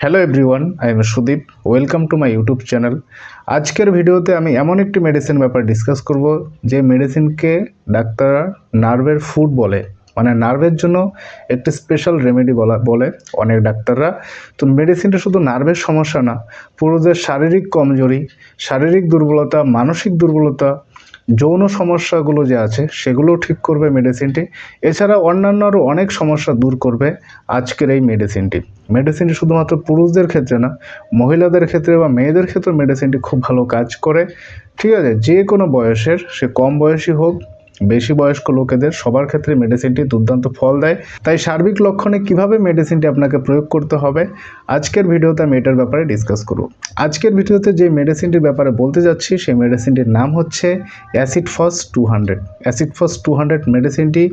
Hello everyone I am Sudip welcome to my YouTube channel আজকের ভিডিওতে আমি এমন একটি মেডিসিন ব্যাপার ডিসকাস করব, যে মেডিসিনকে ডাক্তাররা নার্ভের ফুড বলে। মানে নার্ভের জন্য একটি স্পেশাল রেমেডি বলা, বলে অনেক ডাক্তাররা। তো মেডিসিনটা শুধু নার্ভের সমস্যা না, পুরুষদের শারীরিক কমজোরি, শারীরিক দুর্বলতা, মানসিক দুর্বলতা যৌন সমস্যাগুলো যে আছে সেগুলো ঠিক করবে মেডিসিনটি এছাড়া অন্যান্য আরও অনেক সমস্যা দূর করবে আজকের এই মেডিসিনটি মেডিসিনটি শুধুমাত্র পুরুষদের ক্ষেত্রে না, মহিলাদের ক্ষেত্রে বা মেয়েদের ক্ষেত্রে মেডিসিনটি খুব ভালো কাজ করে। ঠিক আছে, যে কোনো বয়সের, সে কম বয়সী হোক বেশি বয়স্ক লোকেদের সবার ক্ষেত্রে মেডিসিনটি দুর্দান্ত ফল দেয়। তাই সার্বিক লক্ষণে কীভাবে মেডিসিনটি আপনাকে প্রয়োগ করতে হবে, আজকের ভিডিওতে আমি এটার ব্যাপারে ডিসকাস করব। আজকের ভিডিওতে যে মেডিসিনটির ব্যাপারে বলতে যাচ্ছি, সেই মেডিসিনটির নাম হচ্ছে acid phos two hundred acid phos two hundred মেডিসিনটি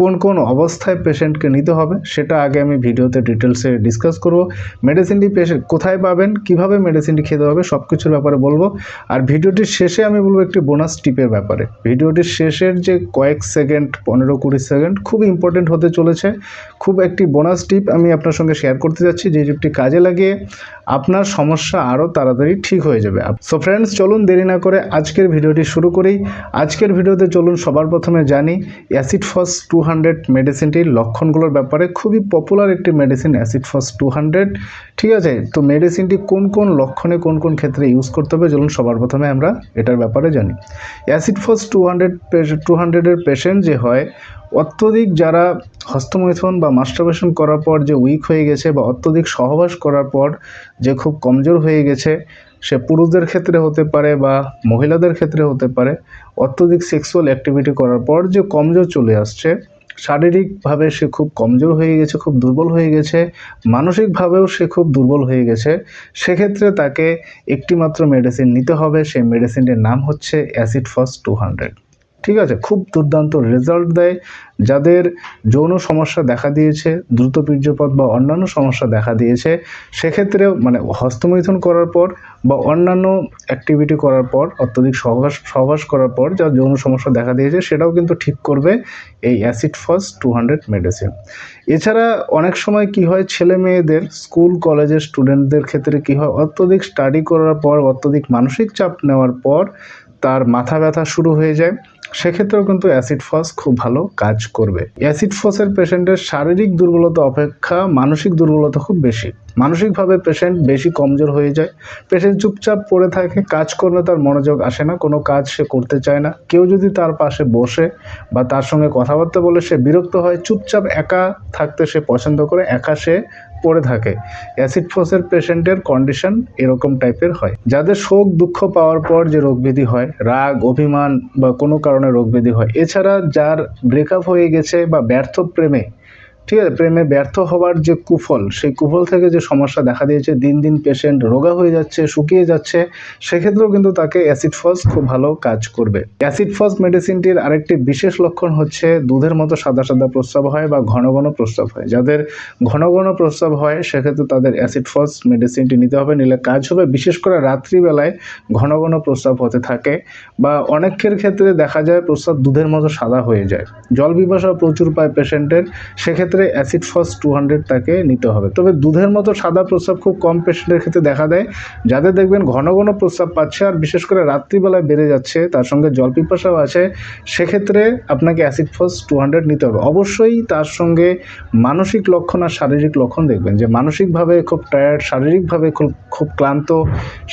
কোন কোন অবস্থায় পেশেন্টকে নিতে হবে, সেটা আগে আমি ভিডিওতে ডিটেলসে ডিসকাস করব। মেডিসিনটি পেশেন্ট কোথায় পাবেন, কীভাবে মেডিসিনটি খেতে হবে সব কিছুর ব্যাপারে বলব। আর ভিডিওটির শেষে আমি বলব একটি বোনাস টিপের ব্যাপারে। ভিডিওটির শেষের যে কয়েক সেকেন্ড, পনেরো কুড়ি সেকেন্ড খুব ইম্পর্টেন্ট হতে চলেছে। খুব একটি বোনাস টিপ আমি আপনার সঙ্গে শেয়ার করতে যাচ্ছি। যে টিপটি কাজে লাগিয়ে আপনার সমস্যা আরও তাড়াতাড়ি ঠিক হয়ে যাবে। সো ফ্রেন্ডস চলুন দেরি না করে আজকের ভিডিওটি শুরু করি। আজকের ভিডিওতে চলুন সবার প্রথমে জানি অ্যাসিড ফস টু হান্ড্রেড মেডিসিনটির লক্ষণগুলোর ব্যাপারে খুবই পপুলার একটি medicine acid phos two hundred ঠিক আছে? তো মেডিসিনটি কোন কোন লক্ষণে কোন কোন ক্ষেত্রে ইউজ করতে হবে? চলুন সবার প্রথমে আমরা এটার ব্যাপারে জানি। Acid phos two hundred two হান্ড্রেডের পেশেন্ট যে হয় অত্যধিক যারা হস্তমৈথুন বা মাস্টারবেশন করার পর যে উইক হয়ে গেছে বা অত্যধিক সহবাস করার পর যে খুব কমজোর হয়ে গেছে, সে পুরুষদের ক্ষেত্রে হতে পারে বা মহিলাদের ক্ষেত্রে হতে পারে, অত্যধিক সেক্সুয়াল অ্যাক্টিভিটি করার পর যে কমজোর চলে আসছে, শারীরিকভাবে সে খুব কমজোর হয়ে গেছে, খুব দুর্বল হয়ে গেছে, মানসিকভাবেও সে খুব দুর্বল হয়ে গেছে, সেক্ষেত্রে তাকে একটিমাত্র মেডিসিন নিতে হবে, সেই মেডিসিনটির নাম হচ্ছে অ্যাসিড ফস টু হান্ড্রেড ঠিক আছে? খুব দুর্দান্ত রেজাল্ট দেয়। যাদের যৌন সমস্যা দেখা দিয়েছে, দ্রুত বীর্যপাত বা অন্যান্য সমস্যা দেখা দিয়েছে, সেক্ষেত্রেও মানে হস্তমৈথুন করার পর বা অন্যান্য অ্যাক্টিভিটি করার পর, অত্যধিক সহবাস সহবাস করার পর যা যৌন সমস্যা দেখা দিয়েছে, সেটাও কিন্তু ঠিক করবে এই acid phos two hundred medicine এছাড়া অনেক সময় কি হয়, ছেলে মেয়েদের স্কুল কলেজের স্টুডেন্টদের ক্ষেত্রে কি হয়, অত্যধিক স্টাডি করার পর, অত্যধিক মানসিক চাপ নেওয়ার পর তার মাথা ব্যথা শুরু হয়ে যায়। সেক্ষেত্রেও কিন্তু অ্যাসিড ফস খুব ভালো কাজ করবে। অ্যাসিড ফসের পেশেন্টের শারীরিক দুর্বলতা অপেক্ষা মানসিক দুর্বলতা খুব বেশি। মানসিকভাবে পেশেন্ট বেশি কমজোর হয়ে যায়। পেশেন্ট চুপচাপ পড়ে থাকে, কাজ করলে তার মনোযোগ আসে না, কোনো কাজ সে করতে চায় না। কেউ যদি তার পাশে বসে বা তার সঙ্গে কথাবার্তা বলে সে বিরক্ত হয়, চুপচাপ একা থাকতে সে পছন্দ করে, একা সে পড়ে থাকে। অ্যাসিড ফোসের পেশেন্টের কন্ডিশন এরকম টাইপের হয়। যাদের শোক, দুঃখ পাওয়ার পর যে রোগবিধি হয়, রাগ, অভিমান বা কোনো কারণে রোগবিধি হয়, এছাড়া যার ব্রেকআপ হয়ে গেছে বা ব্যর্থ প্রেমে ঠিক আছে, প্রেমে ব্যর্থ হওয়ার যে কুফল, সেই কুফল থেকে যে সমস্যা দেখা দিয়েছে, দিন দিন পেশেন্ট রোগা হয়ে যাচ্ছে, শুকিয়ে যাচ্ছে, সেক্ষেত্রেও কিন্তু তাকে অ্যাসিড ফস খুব ভালো কাজ করবে। অ্যাসিড ফস মেডিসিনটির আরেকটি বিশেষ লক্ষণ হচ্ছে দুধের মতো সাদা সাদা প্রস্রাব হয় বা ঘন ঘন প্রস্রাব হয়। যাদের ঘন ঘন প্রস্রাব হয়, সেক্ষেত্রে তাদের অ্যাসিড ফস মেডিসিনটি নিতে হবে, নিলে কাজ হবে। বিশেষ করে রাত্রিবেলায় ঘন ঘন প্রস্রাব হতে থাকে বা অনেকের ক্ষেত্রে দেখা যায় প্রস্রাব দুধের মতো সাদা হয়ে যায়। জল বিপাসা প্রচুর পায় পেশেন্টের সেক্ষেত্রে ক্ষেত্রে অ্যাসিড ফস টু হান্ড্রেড তাকে নিতে হবে। তবে দুধের মতো সাদা প্রস্রাব খুব কম পেশেন্টের ক্ষেত্রে দেখা দেয়। যাদের দেখবেন ঘন ঘন প্রস্রাব পাচ্ছে আর বিশেষ করে রাত্রিবেলায় বেড়ে যাচ্ছে, তার সঙ্গে জল পিপাসাও আছে, সেক্ষেত্রে আপনাকে অ্যাসিড ফস টু হান্ড্রেড নিতে হবে। অবশ্যই তার সঙ্গে মানসিক লক্ষণ আর শারীরিক লক্ষণ দেখবেন। যে মানসিকভাবে খুব টায়ার্ড শারীরিকভাবে খুব খুব ক্লান্ত,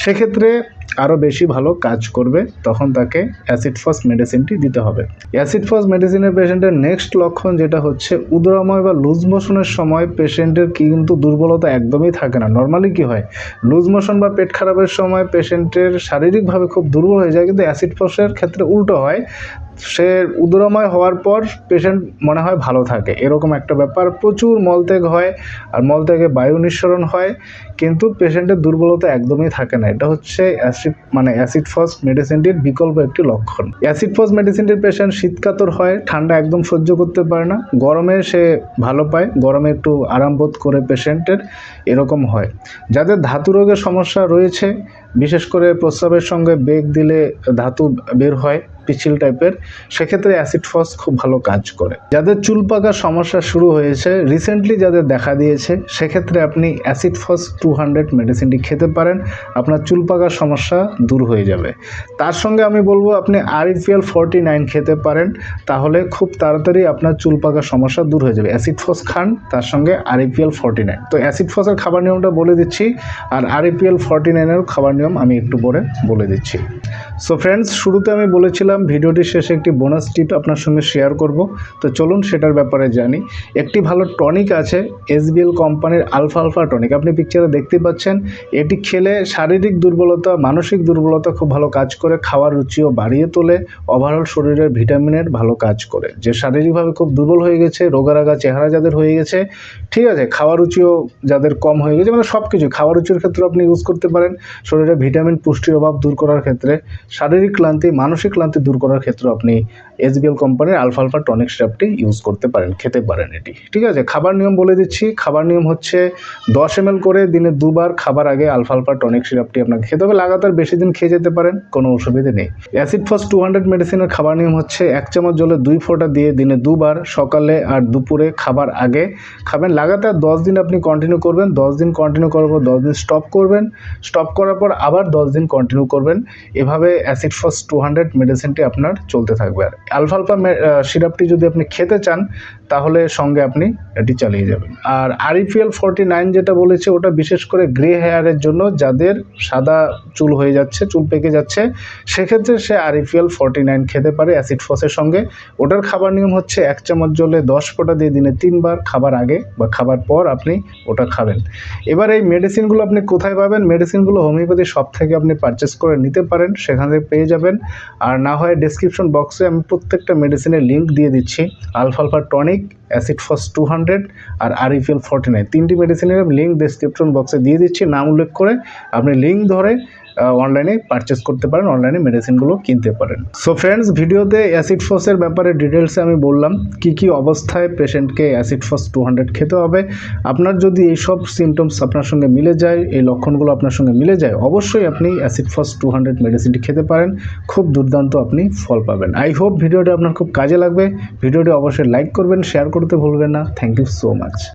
সেক্ষেত্রে আরও বেশি ভালো কাজ করবে, তখন তাকে অ্যাসিড ফস মেডিসিনটি দিতে হবে। অ্যাসিড ফস মেডিসিনের পেশেন্টের নেক্সট লক্ষণ যেটা হচ্ছে, উদরাময় বা লুজ মোশনের সময় পেশেন্টের কিন্তু দুর্বলতা একদমই থাকে না। নর্মালি কি হয় লুজ মোশন বা পেট খারাপের সময় পেশেন্টের শারীরিকভাবে খুব দুর্বল হয়ে যায়, কিন্তু অ্যাসিড ফসের ক্ষেত্রে উল্টো হয়। সে উদরময় হওয়ার পর পেশেন্ট মনে হয় ভালো থাকে। এরকম একটা ব্যাপার। প্রচুর মলত্যাগ হয় আর মলত্যাগে বায়ু নিঃসরণ হয়, কিন্তু পেশেন্টের দুর্বলতা একদমই থাকে না। এটা হচ্ছে অ্যাসিড মানে অ্যাসিড ফস মেডিসিনটির বিকল্প একটি লক্ষণ। অ্যাসিড ফস মেডিসিনটির পেশেন্ট শীতকাতর হয়, ঠান্ডা একদম সহ্য করতে পারে না। গরমে সে ভালো পায়, গরমে একটু আরাম বোধ করে পেশেন্টের এরকম হয়। যাদের ধাতু রোগের সমস্যা রয়েছে, বিশেষ করে প্রস্রাবের সঙ্গে বেগ দিলে ধাতু বের হয়। পিছিল টাইপের, সেক্ষেত্রে অ্যাসিড ফস খুব ভালো কাজ করে। যাদের চুল পাকার সমস্যা শুরু হয়েছে রিসেন্টলি যাদের দেখা দিয়েছে, সেক্ষেত্রে আপনি অ্যাসিড ফস টু হান্ড্রেড মেডিসিনটি খেতে পারেন, আপনার চুল পাকার সমস্যা দূর হয়ে যাবে। তার সঙ্গে আমি বলব, আপনি আরইপিএল ফর্টি নাইন খেতে পারেন, তাহলে খুব তাড়াতাড়ি আপনার চুল পাকার সমস্যা দূর হয়ে যাবে। অ্যাসিড ফস খান, তার সঙ্গে আরইপিএল ফর্টি নাইন তো অ্যাসিড ফসের খাবার নিয়মটা বলে দিচ্ছি, আর আরইপিএল ফর্টি নাইনের খাবার নিয়ম আমি একটু পরে বলে দিচ্ছি। সো ফ্রেন্ডস শুরুতে আমি বলেছিলাম ভিডিওটির শেষে একটি বোনাস টিপ আপনার সঙ্গে শেয়ার করব। তো চলুন সেটার ব্যাপারে জানি। একটি ভালো টনিক আছে এসবিএল কোম্পানির আলফা আলফা টনিক আপনি পিকচারে দেখতে পাচ্ছেন, এটি খেলে শারীরিক দুর্বলতা, মানসিক দুর্বলতা খুব ভালো কাজ করে, খাওয়ার রুচিও বাড়িয়ে তোলে ওভারঅল শরীরের ভিটামিনের ভালো কাজ করে। যে শারীরিকভাবে খুব দুর্বল হয়ে গেছে রোগারাগা চেহারা যাদের হয়ে গেছে, ঠিক আছে, খাওয়ার রুচিও যাদের কম হয়ে গেছে মানে সব কিছু খাওয়ার রুচির ক্ষেত্রে আপনি ইউজ করতে পারেন। শরীরে ভিটামিন পুষ্টির অভাব দূর করার ক্ষেত্রে শারীরিক ক্লান্তি মানসিক ক্লান্তি দূর করার ক্ষেত্রে আপনি এসবিএল কোম্পানির আলফা আলফা টনিক সিরাপটি ইউজ করতে পারেন, খেতে পারেন এটি। ঠিক আছে, খাবার নিয়ম বলে দিচ্ছি। খাবার নিয়ম হচ্ছে দশ এম করে দিনে দুবার খাবার আগে আলফা আলফা টনিক সিরাপটি আপনাকে খেতে হবে। লাগাতার বেশি দিন খেয়ে যেতে পারেন, কোনো অসুবিধে নেই। অ্যাসিড ফস টু হান্ড্রেড মেডিসিনের খাবার নিয়ম হচ্ছে এক চামচ জলে দুই ফোঁটা দিয়ে দিনে দুবার সকালে আর দুপুরে খাবার আগে খাবেন। লাগাতার দশ দিন আপনি কন্টিনিউ করবেন, দশ দিন কন্টিনিউ করার পর দশ দিন স্টপ করবেন। স্টপ করার পর আবার দশ দিন কন্টিনিউ করবেন। এভাবে অ্যাসিড ফস টু হান্ড্রেড মেডিসিনটি আপনার চলতে থাকবে। আর আলফা আলফা সিরাপটি যদি আপনি খেতে চান তাহলে সঙ্গে আপনি এটি চালিয়ে যাবেন। আর আরইপিএল ফর্টি নাইন যেটা বলেছে, ওটা বিশেষ করে গ্রে হেয়ারের জন্য যাদের সাদা চুল হয়ে যাচ্ছে, চুল পেকে যাচ্ছে, সেক্ষেত্রে সে আরইপিএল ফর্টি নাইন খেতে পারে অ্যাসিড ফসের সঙ্গে। ওটার খাবার নিয়ম হচ্ছে এক চামচ জলে দশ ফোঁটা দিয়ে দিনে তিনবার খাবার আগে বা খাবার পর আপনি ওটা খাবেন। এবার এই মেডিসিনগুলো আপনি কোথায় পাবেন? মেডিসিনগুলো হোমিওপ্যাথি শপ থেকে আপনি পারচেস করে নিতে পারেন, সেখান থেকে পেয়ে যাবেন। আর না হয় ডিসক্রিপশন বক্সে আমি প্রত্যেকটা মেডিসিনের লিঙ্ক দিয়ে দিচ্ছি। Alpha alpha tonic acid phos two hundred আর আরইপিএল ফর্টি নাইন তিনটি মেডিসিনের লিঙ্ক ডিসক্রিপশন বক্সে দিয়ে দিচ্ছি। নাম উল্লেখ করে আপনি লিঙ্ক ধরে অনলাইনে পারচেস করতে পারেন অনলাইনে মেডিসিনগুলো কিনতে পারেন। সো ফ্রেন্ডস ভিডিওতে অ্যাসিড ফসের ব্যাপারে ডিটেলসে আমি বললাম, কি কি অবস্থায় পেশেন্টকে অ্যাসিড ফস টু হান্ড্রেড খেতে হবে। আপনার যদি এইসব সিমটমস আপনার সঙ্গে মিলে যায়, এই লক্ষণগুলো আপনার সঙ্গে মিলে যায়, অবশ্যই আপনি অ্যাসিড ফস টু হান্ড্রেড মেডিসিনটি খেতে পারেন। খুব দুর্দান্ত আপনি ফল পাবেন। আই হোপ ভিডিওটা আপনার খুব কাজে লাগবে। ভিডিওটি অবশ্যই লাইক করবেন শেয়ার করতে ভুলবেন না। Thank you so much